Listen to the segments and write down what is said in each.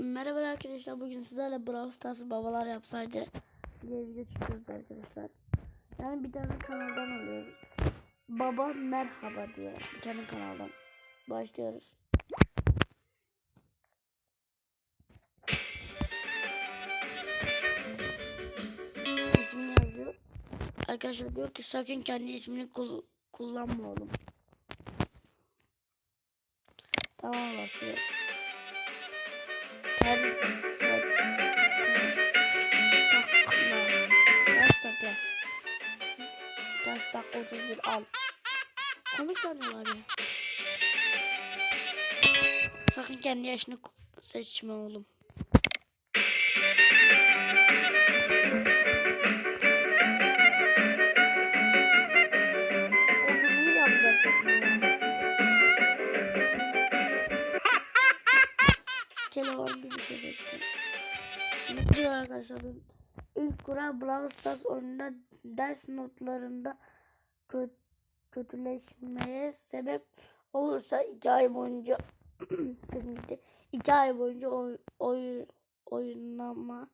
Merhaba arkadaşlar. Bugün sizlerle Brawl Stars babalar yapsaydı diye video çıkıyoruz arkadaşlar. Yani bir tane kanaldan alıyoruz. Baba merhaba diye bir tane kanaldan. Başlıyoruz. İsmini yazıyor. Arkadaşlar diyor ki sakın kendi ismini kul- kullanma oğlum. Tamam başlıyor. Takla 31 al. Komik sanıyorlar ya. Sakın kendi yaşını seçme oğlum. Telefon gibi şey diyor arkadaşlar ilk kural Brawl Stars oyununda ders notlarında kötüleşmeye sebep olursa iki ay boyunca iki ay boyunca oy, oy, oynama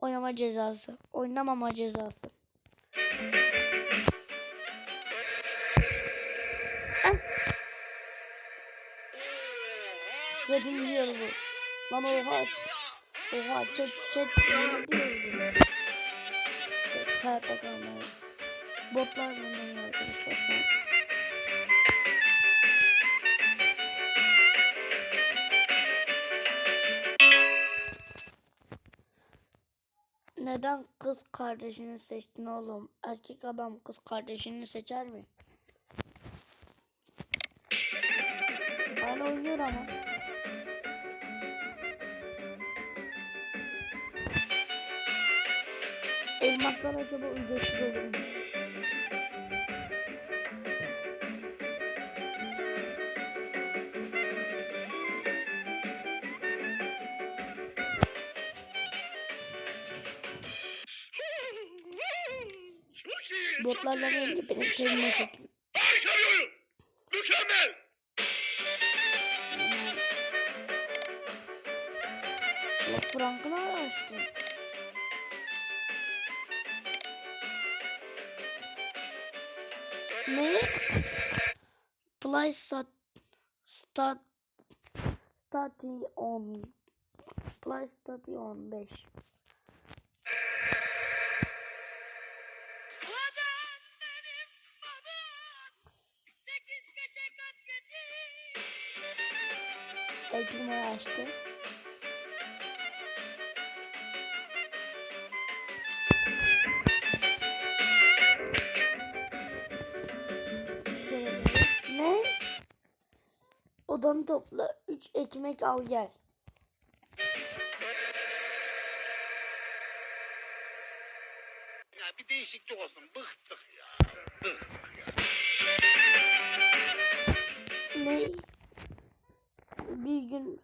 oynama cezası oynamama cezası. Ah! Yedinci yıl bu. Lan oha. Oha diyor bu? Hayatta kalmayı. Botlar bundan arkadaşlar şu an. Neden kız kardeşini seçtin oğlum? Erkek adam kız kardeşini seçer mi? Hala oynuyor ama. Elmaslar acaba ücretsiz olur mu? Botlarla gelince benim sevime çekin. Harika bir oyun. Mükemmel. La Frank'ını araştır. Ne? Play stat stat stati on Play stati on 5 Eklimayı açtı. Ne? Odanı topla. 3 ekmek al gel. Ya bir değişiklik olsun. Bıktık ya. Bıktık ya. Ne? Bir gün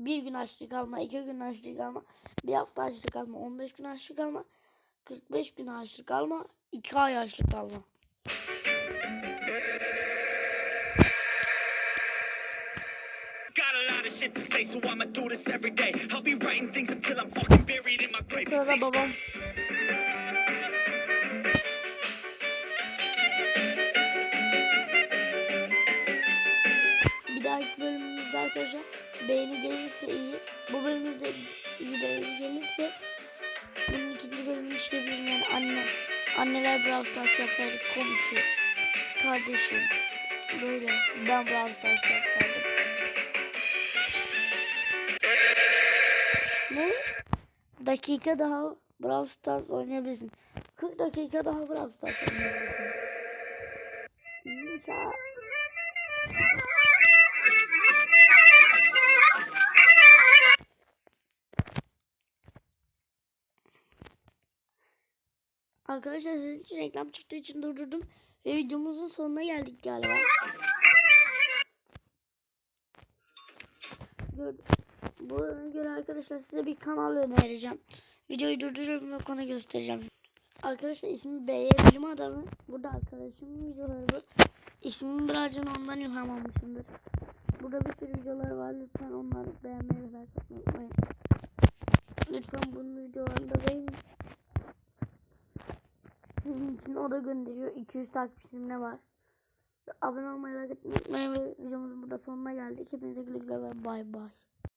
bir gün açlık alma, iki gün açlık alma, bir hafta açlık alma, 15 gün açlık alma, 45 gün açlık alma, 2 ay açlık alma. Sırada babam. Bir dahaki bölümümüzde arkadaşlar beğeni gelirse iyi. Bu bölümümüzde iyi beğeni gelirse bunun ikinci bölümünü çıkabilirim yani anne. Anneler Brawl Stars yapsaydı komşu, kardeşim. Böyle ben Brawl Stars yapsaydım. Ne? Dakika daha Brawl Stars oynayabilirsin. 40 dakika daha Brawl Stars oynayabilirsin. İyiymiş Arkadaşlar sizin için reklam çıktığı için durdurdum. Ve videomuzun sonuna geldik galiba. Buna göre arkadaşlar size bir kanal önereceğim. Videoyu durduruyorum ve konu göstereceğim. Arkadaşlar ismi B'ye bilim adamı. Burada arkadaşımın videoları bu. İsmimi birazcık ondan ilham almışımdır. Burada bir sürü videolar var. Lütfen onları beğenmeyi ve like lütfen bunun videolarında beğenin. Sizin için o da gönderiyor. 200 takipçim ne var. Abone olmayı, unutmayın ve videomuzun burada sonuna geldik. Hepinize güle güle ve bay bay.